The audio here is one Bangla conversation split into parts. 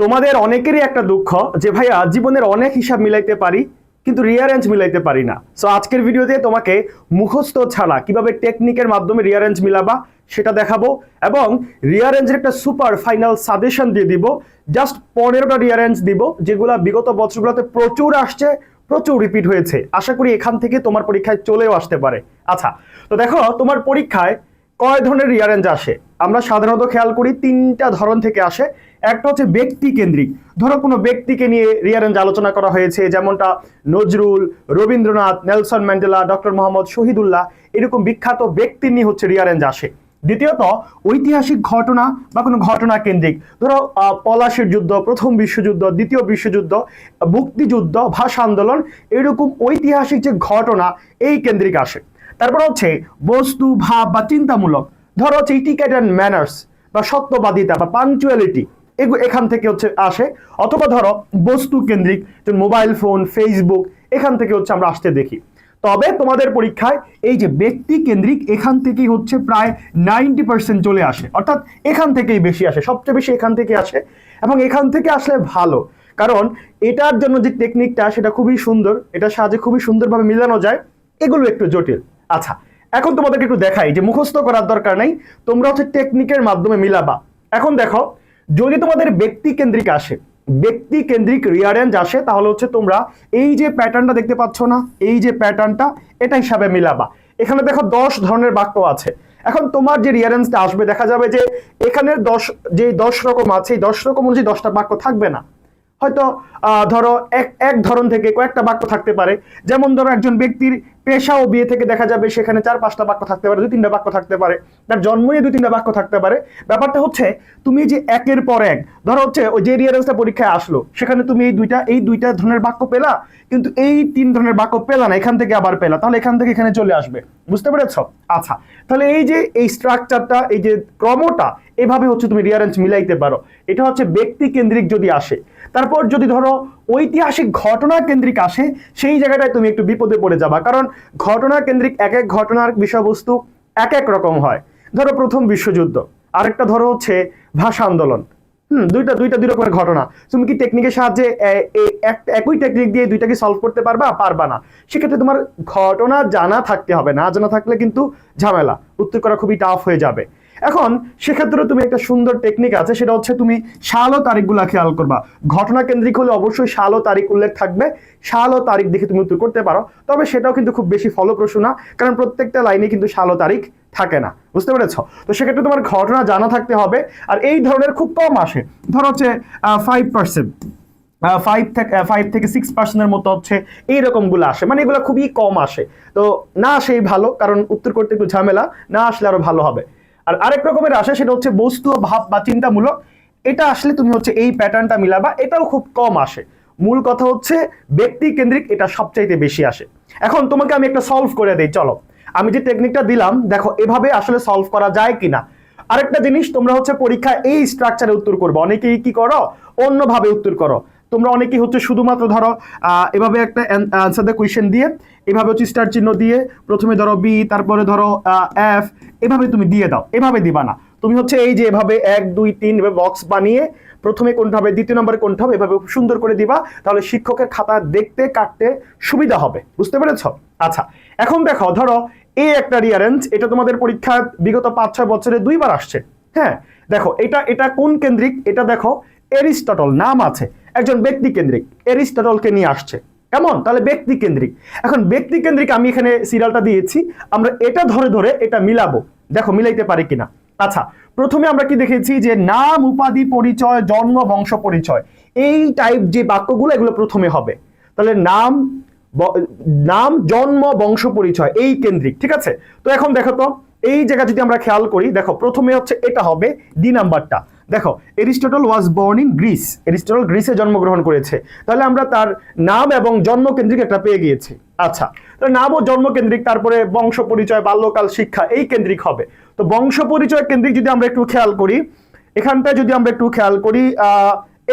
তোমাদের অনেকেরই একটা দুঃখ যে ভাইয়া জীবনের অনেক হিসাব মিলাইতে পারি, কিন্তু রিয়ারেঞ্জ মিলাইতে পারি না। সো আজকের ভিডিওতে তোমাকে মুখস্থ ছাড়া কীভাবে টেকনিকের মাধ্যমে রিয়ারেঞ্জ মিলাবা সেটা দেখাবো এবং রিয়ারেঞ্জের একটা সুপার ফাইনাল সাজেশন দিয়ে দিব। জাস্ট পনেরোটা রিয়ারেঞ্জ দিব, যেগুলো বিগত বছরগুলোতে প্রচুর আসছে, প্রচুর রিপিট হয়েছে। আশা করি এখান থেকে তোমার পরীক্ষায় চলেও আসতে পারে। আচ্ছা তো দেখো, তোমার পরীক্ষায় কয় ধরনের রিয়ারেঞ্জ আসে? আমরা সাধারণত খেয়াল করি তিনটা ধরন থেকে আসে। একটা হচ্ছে ব্যক্তি কেন্দ্রিক। ধরো কোনো ব্যক্তিকে নিয়ে রিয়ারেঞ্জ আলোচনা করা হয়েছে, যেমনটা Nazrul, Rabindranath, Nelson Mandela, doctor Mohammad Shahidullah, এরকম বিখ্যাত ব্যক্তি নিয়ে হচ্ছে রিয়ারেঞ্জ আসে। দ্বিতীয়ত, ঐতিহাসিক ঘটনা বা কোনো ঘটনা কেন্দ্রিক। ধরো পলাশির যুদ্ধ, প্রথম বিশ্বযুদ্ধ, দ্বিতীয় বিশ্বযুদ্ধ, মুক্তিযুদ্ধ, ভাষা আন্দোলন, এরকম ঐতিহাসিক যে ঘটনা, এই কেন্দ্রিক আসে। তারপর হচ্ছে বস্তু, ভাব বা চিন্তামূলক। ধরো হচ্ছে ইটিকেট অ্যান্ড ম্যানার্স বা সত্যবাদিতা বা পাংচুয়ালিটি। এখান থেকে হচ্ছে আসে। অথবা ধরো, বস্তু কেন্দ্রিক মোবাইল ফোন ফেসবুক এখান থেকে হচ্ছে আমরা আসতে দেখি। তবে তোমাদের পরীক্ষায় এই যে ব্যক্তি কেন্দ্রিক, এখান থেকেই হচ্ছে প্রায় নাইনটি পার্সেন্ট চলে আসে। অর্থাৎ এখান থেকেই বেশি আসে, সবচেয়ে বেশি এখান থেকে আসে। এবং এখান থেকে আসলে ভালো, কারণ এটার জন্য যে টেকনিকটা সেটা খুবই সুন্দর এটার সাহায্যে খুবই সুন্দরভাবে মিলানো যায়, এগুলো একটু জটিল। আচ্ছা এখন তোমাদেরকে একটু দেখাই যে মুখস্থ করার দরকার নেই, তোমরা হচ্ছে টেকনিকের মাধ্যমে মিলাবা। এখন দেখো যদি তোমাদের ব্যক্তি কেন্দ্রিক আসে ব্যক্তি কেন্দ্রিক রিয়ারেঞ্জ আসে, তাহলে হচ্ছে তোমরা এই যে প্যাটার্নটা দেখতে পাচ্ছ না, এই যে প্যাটার্নটা এটা হিসাবে মিলাবা। এখানে দেখো দশ ধরনের বাক্য আছে। এখন তোমার যে রিয়ারেঞ্জটা আসবে, দেখা যাবে যে এখানের দশ, যে দশ রকম আছে, এই দশ রকম অনুযায়ী দশটা বাক্য থাকবে না। হয়তো ধরো এক এক ধরন থেকে কয়েকটা বাক্য থাকতে পারে। যেমন ধরো একজন ব্যক্তির পেশা ও বিয়ে থেকে দেখা যাবে সেখানে চার পাঁচটা বাক্য থাকতে পারে, দুই তিনটা বাক্য থাকতে পারে। তার জন্ম নিয়ে দুই তিনটা বাক্য থাকতে পারে। ব্যাপারটা হচ্ছে, তুমি যে একের পর এক, ধরো হচ্ছে ওই যে রিয়ারেন্সটা পরীক্ষায় আসলো, সেখানে তুমি এই দুইটা এই দুইটা ধরনের বাক্য পেলা, কিন্তু এই তিন ধরনের বাক্য পেলা না, এখান থেকে আবার পেলা, তাহলে এখান থেকে এখানে চলে আসবে। বুঝতে পেরেছ? আচ্ছা তাহলে এই যে, এই স্ট্রাকচারটা এই যে ক্রমটা, এভাবে হচ্ছে তুমি রিয়ারেঞ্জ মিলাইতে পারো। এটা হচ্ছে ব্যক্তি কেন্দ্রিক যদি আসে, তারপর যদি ধরো ঐতিহাসিক ঘটনা কেন্দ্রিক আসে, সেই জায়গাটায় তুমি একটু বিপদে পড়ে যাবা। কারণ ঘটনা কেন্দ্রিক এক এক ঘটনার বিষয়বস্তু এক এক রকম হয়। ধরো প্রথম বিশ্বযুদ্ধ, আরেকটা ধরো হচ্ছে ভাষা আন্দোলন। হুম, দুইটা দুইটা দুই রকমের ঘটনা। তুমি কি টেকনিকের সাহায্যে একই টেকনিক দিয়ে দুইটাকে সলভ করতে পারবা? পারবা না। সেক্ষেত্রে তোমার ঘটনা জানা থাকতে হবে। না জানা থাকলে কিন্তু ঝামেলা। উত্তর করা খুবই টাফ হয়ে যাবে। এখন সেক্ষেত্রে তুমি একটা সুন্দর টেকনিক আছে, সেটা হচ্ছে তুমি সাল ও তারিখগুলা খেয়াল করবা। ঘটনা কেন্দ্রিক হলে অবশ্যই সাল ও তারিখ উল্লেখ থাকবে সাল ও তারিখ দেখে তুমি উত্তর করতে পারো, তবে সেটাও কিন্তু খুব বেশি ফলপ্রসূ না, কারণ প্রত্যেকটা লাইনে কিন্তু সাল ও তারিখ থাকে না, বুঝতে পেরেছ? তো সেক্ষেত্রে তোমার ঘটনা জানা থাকতে হবে, আর এই ধরনের খুব কম আসে। ধরো হচ্ছে ফাইভ পার্সেন্ট ফাইভ থেকে ফাইভ থেকে সিক্স পার্সেন্টের মতো হচ্ছে এইরকমগুলো আসে মানে এগুলো খুবই কম আসে। তো না আসেই ভালো, কারণ উত্তর করতে একটু ঝামেলা, না আসলে আরও ভালো হবে। আর আরেক রকমের আসে, সেটা হচ্ছে বস্তু ভাব বা চিন্তামূলক। এটা আসলে তুমি হচ্ছে এই প্যাটার্নটা মিলাবা, এটাও খুব কম আসে। মূল কথা হচ্ছে ব্যক্তি কেন্দ্রিক এটা সবচাইতে বেশি আসে। এখন তোমাকে আমি একটা সলভ করে দেই, চলো। আমি যে টেকনিকটা দিলাম, দেখো, এভাবে আসলে সলভ করা যায় কিনা। আরেকটা জিনিস, তোমরা হচ্ছে পরীক্ষা এই স্ট্রাকচারে উত্তর করবে। অনেকেই কি করো? অন্যভাবে উত্তর করো। তোমরা অনেকেই হচ্ছে শুধুমাত্র ধরো এভাবে একটা অ্যান্সার দ্য কোয়েশ্চেন দিয়ে, এভাবে হচ্ছে স্টার চিহ্ন দিয়ে, প্রথমে ধরো বি তারপরে ধরো এফ এভাবে তুমি দিয়ে দাও, এভাবে দিবা না। তুমি হচ্ছে এই যে এভাবে এক, দুই, তিন, এভাবে বক্স বানিয়ে, প্রথমে কোনটা হবে, দ্বিতীয় নম্বরে কোনটা হবে, এভাবে সুন্দর করে দিবা, তাহলে শিক্ষকের খাতা দেখতে, কাটতে সুবিধা হবে। বুঝতে পেরেছ? আচ্ছা এখন দেখো, ধরো এই একটা রিয়ারেঞ্জ এটা তোমাদের পরীক্ষা বিগত পাঁচ ছয় বছরে দুইবার আসছে। হ্যাঁ দেখো, এটা এটা কোন কেন্দ্রিক? এটা দেখো এরিস্টটল নাম আছে। একজন ব্যক্তি কেন্দ্রিক এরিস্টটলকে নিয়ে আসছে। কেমন? তাহলে ব্যক্তি কেন্দ্রিক এখন ব্যক্তি কেন্দ্রিক আমি এখানে সিরিয়ালটা দিয়েছি, আমরা এটা ধরে ধরে এটা মিলাবো। দেখো, মিলাইতে পারি কিনা? আচ্ছা প্রথমে আমরা কি দেখেছি যে নাম, উপাধি, পরিচয়, জন্ম, বংশ, পরিচয়, এই টাইপ যে বাক্যগুলো, এগুলো প্রথমে হবে। তাহলে নাম নাম, জন্ম, বংশ, পরিচয়, এই কেন্দ্রিক, ঠিক আছে? তো এখন দেখো তো, এই জায়গা যদি আমরা খেয়াল করি, দেখো, প্রথমে হচ্ছে এটা হবে, ডি নাম্বারটা। দেখো, Aristotle was born in Greece Aristotle গ্রিসে জন্মগ্রহণ করেছে। তাহলে আমরা তার নাম এবং জন্ম কেন্দ্রিক একটা পেয়ে গিয়েছি। আচ্ছা তো নাম ও জন্ম কেন্দ্রিক তারপরে বংশ পরিচয়, বাল্যকাল, শিক্ষা, এই কেন্দ্রিক হবে। তো বংশ পরিচয় কেন্দ্রিক যদি আমরা একটু খেয়াল করি, এখানটায় যদি আমরা একটু খেয়াল করি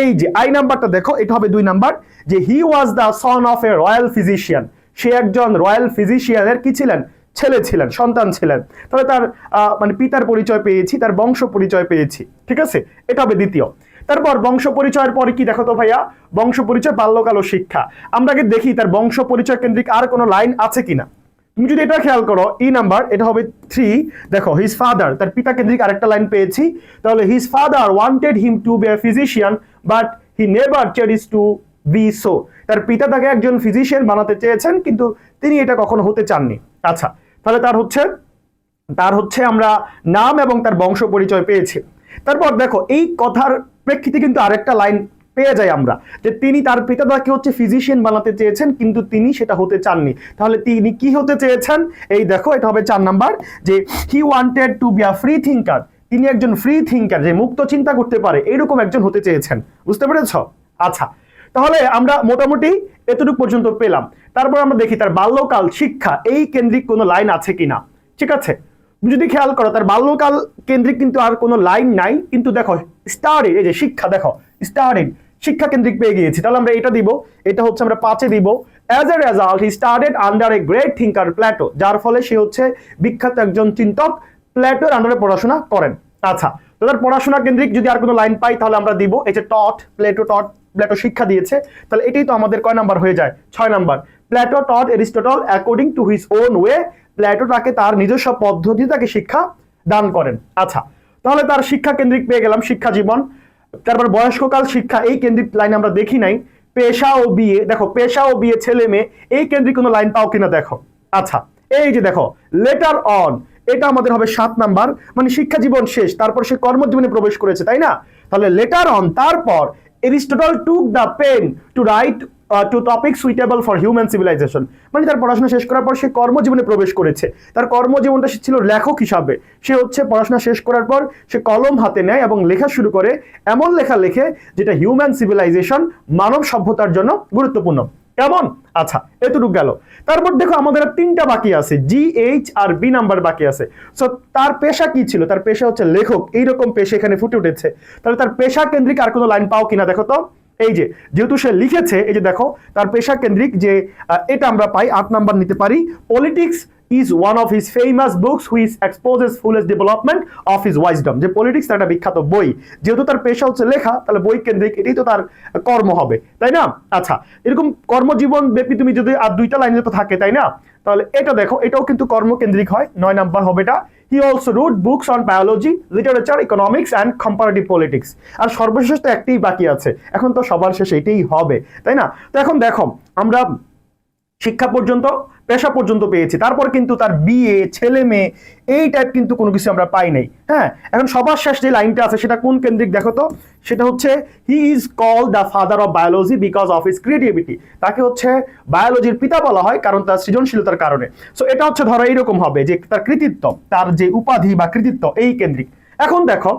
এই যে, আই নাম্বারটা দেখো, এটা হবে দুই নাম্বার, যে he was the son of a royal physician সে একজন রয়্যাল ফিজিশিয়ানের কি ছিলেন? ছেলে ছিলেন, সন্তান ছিলেন। তাহলে তার মানে পিতার পরিচয় পেয়েছি, তার বংশ পরিচয় পেয়েছি, ঠিক আছে? এটা হবে দ্বিতীয়। তারপর বংশ পরিচয়ের পরে কি দেখো তো ভাইয়া? বংশ পরিচয়, বাল্যকাল শিক্ষা। আমরা দেখি তার বংশ পরিচয় কেন্দ্রিক আর কোনো লাইন আছে কিনা। তুমি যদি এটা খেয়াল করো ই নাম্বার এটা হবে থ্রি দেখো হিজ ফাদার তার পিতা কেন্দ্রিক আরেকটা লাইন পেয়েছি। তাহলে his father wanted him to be physician but he never cherish to be so তার পিতা তাকে একজন ফিজিশিয়ান বানাতে চেয়েছেন, কিন্তু তিনি এটা কখনো হতে চাননি। আচ্ছা তাহলে তার হচ্ছে তার হচ্ছে আমরা নাম এবং তার বংশ পরিচয় পেয়েছি। তারপর দেখো, এই কথার প্রেক্ষিতে কিন্তু আরেকটা লাইন পেয়ে যাই আমরা, যে তিনি তার পিতা তাকে হচ্ছে ফিজিশিয়ান বানাতে চেয়েছেন, কিন্তু তিনি সেটা হতে চাননি। তাহলে তিনি কি হতে চেয়েছেন? এই দেখো, এটা হবে চার নাম্বার, যে he wanted to be a free thinker তিনি একজন ফ্রি থিঙ্কার যে মুক্ত চিন্তা করতে পারে, এরকম একজন হতে চেয়েছেন। বুঝতে পেরেছ? আচ্ছা তাহলে আমরা মোটামুটি এতটুকু পর্যন্ত পেলাম। তারপর আমরা দেখি তার বাল্যকাল শিক্ষা, এই কেন্দ্রিক কোনো লাইন আছে কিনা? ঠিক আছে? যদি খেয়াল করো, তার বাল্যকাল কেন্দ্রিক কিন্তু আর কোনো লাইন নাই, কিন্তু দেখো স্টাডি এই যে শিক্ষা, দেখো স্টাডি শিক্ষা কেন্দ্রিক পেয়ে গিয়েছি। তাহলে আমরা এটা দিব, এটা হচ্ছে আমরা পাঁচে দিব। As a result he started under a great thinker Plato যার ফলে সে হচ্ছে বিখ্যাত একজন চিন্তক প্ল্যাটোর আন্ডারে পড়াশোনা করেন। আচ্ছা তো তার পড়াশোনা কেন্দ্রিক যদি আর কোনো লাইন পাই, তাহলে আমরা দিব এই যে টট, প্লেটো টট, প্লেটো শিক্ষা দিয়েছে। তাহলে এটাই তো আমাদের কয় নাম্বার হয়ে যায়? ছয় number. Plato taught Aristotle according to his own way Plato তাকে তার নিজস্ব পদ্ধতি তাকে শিক্ষা দান করেন। আচ্ছা তাহলে তার শিক্ষা কেন্দ্রিক পেয়ে গেলাম, শিক্ষা জীবন। তারপর বয়স্ককাল শিক্ষা, এই কেন্দ্রিক লাইন আমরা দেখি নাই। পেশা ও বিয়ে, দেখো, পেশা ও বিয়ে, ছেলে মেয়ে, এই কেন্দ্রিক কোনো লাইন পাও কিনা দেখো। আচ্ছা এই যে দেখো লেটার অন এটা আমাদের হবে সাত নাম্বার। মানে শিক্ষা জীবন শেষ, তারপর সে কর্মজীবনে প্রবেশ করেছে, তাই না? তাহলে লেটার অন তারপর Aristotle took the pen to write to topic suitable for human civilisation মানে তার পড়াশোনা শেষ করার পর সে কর্মজীবনে প্রবেশ করেছে। তার কর্মজীবনটা সে ছিল লেখক হিসাবে। সে হচ্ছে পড়াশোনা শেষ করার পর সে কলম হাতে নেয় এবং লেখা শুরু করে এমন লেখা লেখে যেটা হিউম্যান সিভিলাইজেশন মানব সভ্যতার জন্য গুরুত্বপূর্ণ। কেমন? আচ্ছা এতটুকু গেল। তারপর দেখো, আমাদের তিনটা বাকি আছে। জি এইচ আর বি নাম্বার বাকি আছে। সো তার পেশা কি ছিল? তার পেশা হচ্ছে লেখক। এইরকম পেশা এখানে ফুটে উঠেছে। তাহলে তার পেশা কেন্দ্রিক আর কোনো লাইন পাও কিনা দেখো তো? এই যে, যেহেতু সে লিখেছে, এই যে দেখো, তার পেশা কেন্দ্রিক যে এটা আমরা পাই, আট নাম্বার নিতে পারি। Politics is one of his famous books which exposes fullest development of his wisdom যে পলিটিক্স একটা বিখ্যাত বই। যেহেতু তার পেশা হচ্ছে লেখা, তাহলে বই কেন্দ্রিক, এটাই তো তার কর্ম হবে। তাই না? আচ্ছা এরকম কর্মজীবন ব্যাপী তুমি যদি আর দুইটা লাইনে তো থাকে, তাই না? তাহলে এটা দেখো, এটাও কিন্তু কর্মকেন্দ্রিক হয়, নয় নাম্বার হবে এটা। He also wrote books on biology literature economics and comparative politics আর সর্বশেষ তো একটাই বাকি আছে। এখন তো সবার শেষে এটাই হবে, তাই না? তো এখন দেখো, আমরা শিক্ষা পর্যন্ত পেশা পর্যন্ত পেয়েছি। তারপর কিন্তু তার বিয়ে, ছেলে মেয়ে, এই টাইপ কিন্তু কোনো কিছু আমরা পাই নাই। হ্যাঁ এখন সবার শেষ যে লাইনটা আছে, সেটা কোন কেন্দ্রিক দেখো তো? সেটা হচ্ছে he is call the father of biology because of his creativity তাকে হচ্ছে বায়োলজির পিতা বলা হয়, কারণ তার সৃজনশীলতার কারণে। সো এটা হচ্ছে ধরো এইরকম হবে যে তার কৃতিত্ব, তার যে উপাধি বা কৃতিত্ব এই কেন্দ্রিক। এখন দেখো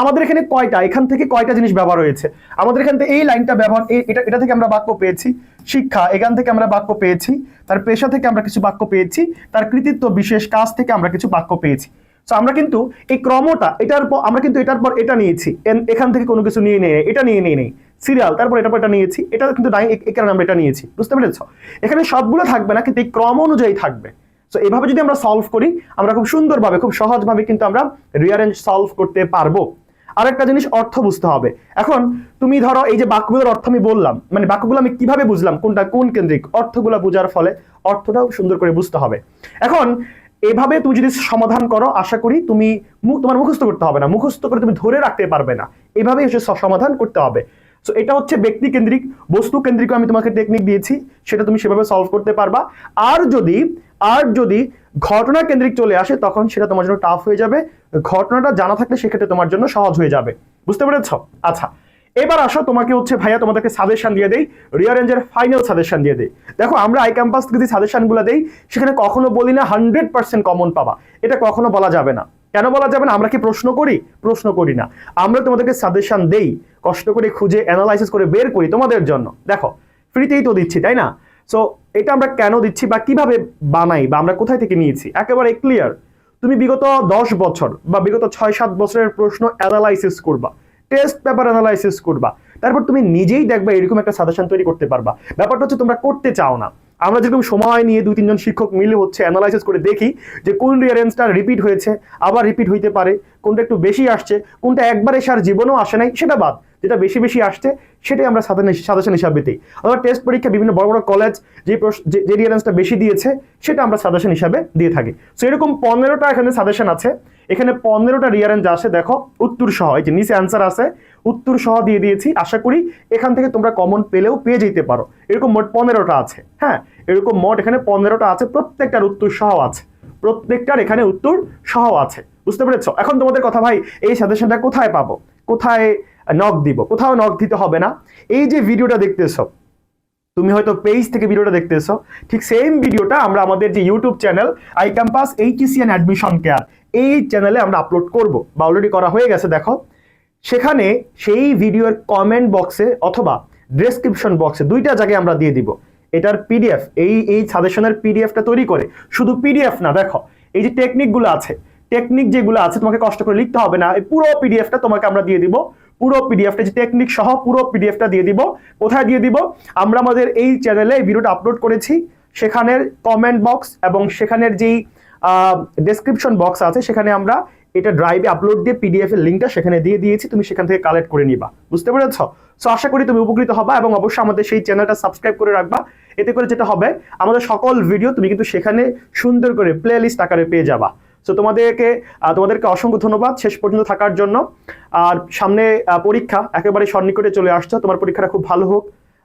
আমাদের এখানে কয়টা? এখান থেকে কয়টা জিনিস ব্যবহার হয়েছে? আমাদের এখান থেকে এই লাইনটা ব্যবহার এটা এটা থেকে আমরা বাক্য পেয়েছি। শিক্ষা, এখান থেকে আমরা বাক্য পেয়েছি। তার পেশা থেকে আমরা কিছু বাক্য পেয়েছি। তার কৃতিত্ব বিশেষ কাজ থেকে আমরা কিছু বাক্য পেয়েছি। তো আমরা কিন্তু এই ক্রমটা, এটার পর আমরা কিন্তু এটার পর এটা নিয়েছি। এখান থেকে কোনো কিছু নিয়ে নেই, এটা নিয়ে নেই নেই। সিরিয়াল, তারপর এটা পর এটা নিয়েছি। এটা কিন্তু নাই এই কারণে আমরা এটা নিয়েছি। বুঝতে পেরেছ? এখানে সবগুলো থাকবে না, কিন্তু এই ক্রম অনুযায়ী থাকবে। তো এভাবে যদি আমরা সলভ করি, আমরা খুব সুন্দরভাবে, খুব সহজভাবে কিন্তু আমরা রিয়ারেঞ্জ সলভ করতে পারব। আরেকটা জিনিস অর্থ বুঝতে হবে। এখন তুমি ধরো এই যে বাক্যগুলোর অর্থ আমি বললাম মানে বাক্যগুলো আমি কীভাবে বুঝলাম, কোনটা কোন কেন্দ্রিক, অর্থগুলো বোঝার ফলে অর্থটাও সুন্দর করে বুঝতে হবে। এখন এভাবে তুমি যদি সমাধান করো, আশা করি তুমি তোমার মুখস্থ করতে হবে না, মুখস্থ করে তুমি ধরে রাখতে পারবে না। এভাবেই সমাধান করতে হবে। সো এটা হচ্ছে ব্যক্তি কেন্দ্রিক, বস্তু কেন্দ্রিক আমি তোমাকে টেকনিক দিয়েছি, সেটা তুমি সেভাবে সলভ করতে পারবা। আর যদি আর যদি ঘটনা কেন্দ্রিক চলে আসে, তখন সেটা তোমার জন্য টাফ হয়ে যাবে, ঘটনাটা জানা থাকলে সেক্ষেত্রে তোমার জন্য সহজ হয়ে যাবে। বুঝতে পেরেছ? আচ্ছা এবার আসো তোমাকে হচ্ছে ভাইয়া তোমাদেরকে সাজেশন দিয়ে দেই রিয়ারেঞ্জের ফাইনাল সাজেশন দিয়ে দেই। দেখো, আমরা আই ক্যাম্পাস থেকে যে সাজেশনগুলো দেই, সেখানে কখনো বলি না হান্ড্রেড পার্সেন্ট কমন পাবা। এটা কখনো বলা যাবে না। কেন বলা যাবে না? আমরা কি প্রশ্ন করি? প্রশ্ন করি না। আমরা তোমাদেরকে সাজেশন দেই কষ্ট করে খুঁজে অ্যানালাইসিস করে বের করি তোমাদের জন্য। দেখো ফ্রিতেই তো দিচ্ছি, তাই না? সো এটা আমরা কেন দিচ্ছি বা কীভাবে বানাই বা আমরা কোথায় থেকে নিয়েছি? একেবারে ক্লিয়ার তুমি বিগত দশ বছর বা বিগত ছয় সাত বছরের প্রশ্ন অ্যানালাইসিস করবা টেস্ট পেপার অ্যানালাইসিস করবা, তারপর তুমি নিজেই দেখবা এরকম একটা সাজেশন তৈরি করতে পারবা। ব্যাপারটা হচ্ছে তোমরা করতে চাও না। আমরা যেরকম সময় নিয়ে দুই তিনজন শিক্ষক মিলে হচ্ছে অ্যানালাইসিস করে দেখি যে কোন রিয়ারেন্সটা রিপিট হয়েছে, আবার রিপিট হইতে পারে, কোনটা একটু বেশি আসছে, কোনটা একবার এসে আর জীবনেও আসে নাই, সেটা বাদ। যেটা বেশি বেশি আসছে, সেটাই আমরা সাজেশন হিসাবে দিই। অথবা টেস্ট পরীক্ষা, বিভিন্ন বড় বড় কলেজ যে যে- রিয়ারেন্সটা বেশি দিয়েছে, সেটা আমরা সাজেশন হিসাবে দিয়ে থাকি। সো এরকম পনেরোটা এখানে সাজেশন আছে। এখানে পনেরোটা রিয়ারেন্স আসে, দেখো, উত্তর সহ। এই যে নিচে অ্যান্সার আছে, উত্তর সহ দিয়ে দিয়েছি। আশা করি এখান থেকে তোমরা কমন পেলেও পেয়ে যেতে পারো। এরকম মোট পনেরোটা আছে হ্যাঁ? এরকম মোট এখানে পনেরোটা আছে, প্রত্যেকটার উত্তর সহ আছে। প্রত্যেকটার এখানে উত্তর সহ আছে। বুঝতে পেরেছ? এখন তোমাদের কথা ভাই, এই সাজেশনটা কোথায় পাবো? কোথায় নক দিব। কোথাও নক দিতে হবে না। এই যে ভিডিওটা দেখতেছো, তুমি হয়তো পেজ থেকে ভিডিওটা দেখতেছো, ঠিক সেম ভিডিওটা আমরা আমাদের যে YouTube channel I campus HSC and admission care এই চ্যানেলে আমরা আপলোড করব। বা অলরেডি করা হয়ে গেছে, দেখো। সেখানে সেই ভিডিওর কমেন্ট বক্সে অথবা ডেসক্রিপশন বক্সে দুইটা জায়গায় আমরা দিয়ে দিব। এটার পিডিএফ এই এই সাজেশনের পিডিএফটা তৈরি করে। শুধু পিডিএফ না, দেখো, এই যে টেকনিকগুলো আছে টেকনিক যেগুলো আছে, তোমাকে কষ্ট করে লিখতে হবে না, এই পুরো পিডিএফটা তোমাকে আমরা দিয়ে দিব। পুরো পিডিএফটা যে টেকনিক সহ পুরো পিডিএফটা দিয়ে দিব। কোথায় দিয়ে দিব? আমরা আমাদের এই চ্যানেলে এই ভিডিওটা আপলোড করেছি। সেখানের কমেন্ট বক্স এবং সেখানের যেই ডেসক্রিপশন বক্স আছে, সেখানে আমরা এটা ড্রাইভে আপলোড দিয়ে পিডিএফ এর লিঙ্কটা সেখানে দিয়ে দিয়েছি। তুমি সেখান থেকে কালেক্ট করে নিবা। বুঝতে পেরেছ? সো আশা করি তুমি উপকৃত হবা এবং অবশ্যই আমাদের সেই চ্যানেলটা সাবস্ক্রাইব করে রাখবা। এতে করে যেটা হবে, আমাদের সকল ভিডিও তুমি কিন্তু সেখানে সুন্দর করে প্লে লিস্ট আকারে পেয়ে যাবা। সো তোমাদেরকে তোমাদেরকে অসংখ্য ধন্যবাদ শেষ পর্যন্ত থাকার জন্য। আর সামনে পরীক্ষা একেবারে সন্নিকটে চলে আসছো। তোমার পরীক্ষাটা খুব ভালো হোক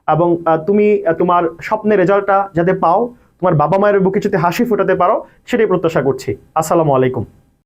এবং তুমি তোমার স্বপ্নের রেজাল্টটা যাতে পাও, তোমার বাবা মায়ের বুকে যাতে হাসি ফোটাতে পারো, সেটাই প্রত্যাশা করছি। আসসালামু আলাইকুম।